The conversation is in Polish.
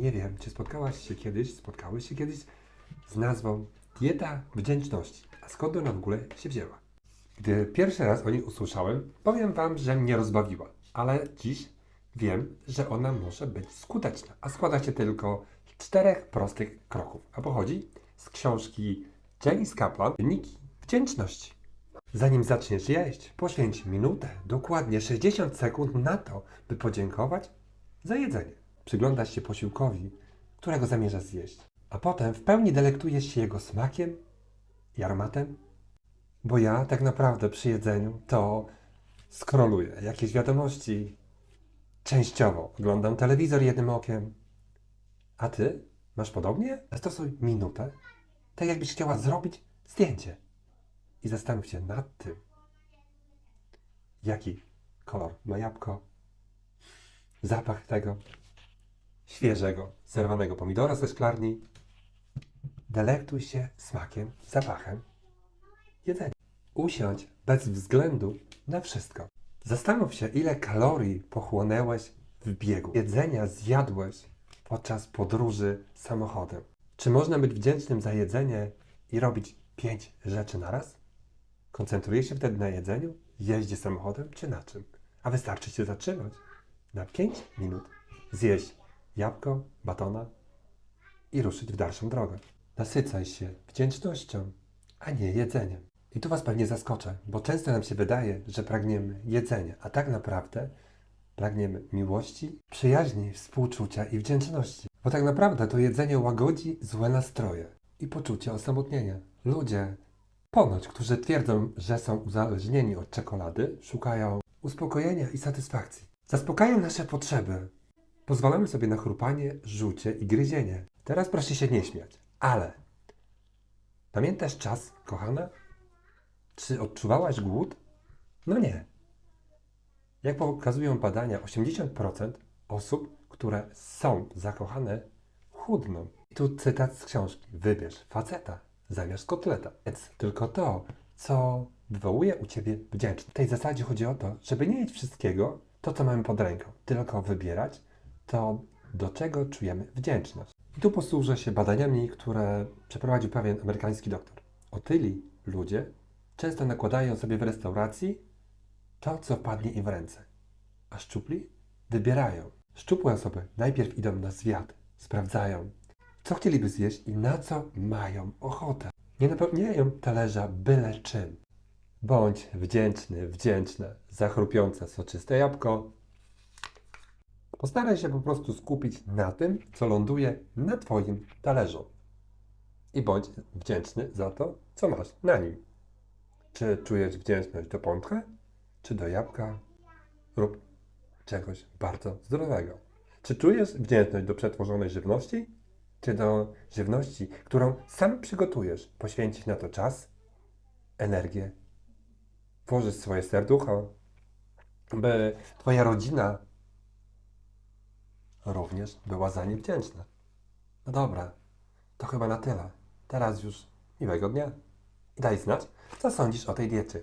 Nie wiem, czy spotkałaś się kiedyś, spotkałeś się kiedyś z nazwą dieta wdzięczności. A skąd ona w ogóle się wzięła? Gdy pierwszy raz o niej usłyszałem, powiem Wam, że mnie rozbawiła. Ale dziś wiem, że ona może być skuteczna. A składa się tylko z czterech prostych kroków. A pochodzi z książki James Kaplan Wyniki wdzięczności. Zanim zaczniesz jeść, poświęć minutę, dokładnie 60 sekund na to, by podziękować za jedzenie. Przyglądasz się posiłkowi, którego zamierzasz zjeść, a potem w pełni delektujesz się jego smakiem i aromatem. Bo ja tak naprawdę przy jedzeniu to skroluję jakieś wiadomości, częściowo oglądam telewizor jednym okiem. A ty masz podobnie? Zastosuj minutę, tak jakbyś chciała zrobić zdjęcie i zastanów się nad tym, jaki kolor ma jabłko, zapach tego świeżego, zerwanego pomidora ze szklarni. Delektuj się smakiem, zapachem jedzenia. Usiądź bez względu na wszystko. Zastanów się, ile kalorii pochłonęłeś w biegu. Jedzenia zjadłeś podczas podróży samochodem. Czy można być wdzięcznym za jedzenie i robić pięć rzeczy naraz? Koncentrujesz się wtedy na jedzeniu, jeździe samochodem czy na czym? A wystarczy się zatrzymać na 5 minut, zjeść jabłko, batona i ruszyć w dalszą drogę. Nasycaj się wdzięcznością, a nie jedzeniem. I tu Was pewnie zaskoczę, bo często nam się wydaje, że pragniemy jedzenia, a tak naprawdę pragniemy miłości, przyjaźni, współczucia i wdzięczności. Bo tak naprawdę to jedzenie łagodzi złe nastroje i poczucie osamotnienia. Ludzie, ponoć, którzy twierdzą, że są uzależnieni od czekolady, szukają uspokojenia i satysfakcji. Zaspokajają nasze potrzeby. Pozwalamy sobie na chrupanie, rzucie i gryzienie. Teraz proszę się nie śmiać, ale pamiętasz czas, kochana? Czy odczuwałaś głód? No nie. Jak pokazują badania, 80% osób, które są zakochane, chudną. I tu cytat z książki. Wybierz faceta zamiast kotleta. Więc tylko to, co wywołuje u Ciebie wdzięczność. W tej zasadzie chodzi o to, żeby nie jeść wszystkiego, to co mamy pod ręką, tylko wybierać to, do czego czujemy wdzięczność. I tu posłużę się badaniami, które przeprowadził pewien amerykański doktor. Otyli ludzie często nakładają sobie w restauracji to, co wpadnie im w ręce, a szczupli wybierają. Szczupłe osoby najpierw idą na zwiat, sprawdzają, co chcieliby zjeść i na co mają ochotę. Nie napełniają talerza byle czym. Bądź wdzięczny, wdzięczna za chrupiące, soczyste jabłko. Postaraj się po prostu skupić na tym, co ląduje na Twoim talerzu. I bądź wdzięczny za to, co masz na nim. Czy czujesz wdzięczność do pączka, czy do jabłka lub czegoś bardzo zdrowego? Czy czujesz wdzięczność do przetworzonej żywności, czy do żywności, którą sam przygotujesz? Poświęcić na to czas, energię, włożyć swoje serducho, by Twoja rodzina również była za nie wdzięczna. No dobra, to chyba na tyle. Teraz już miłego dnia. I daj znać, co sądzisz o tej diecie.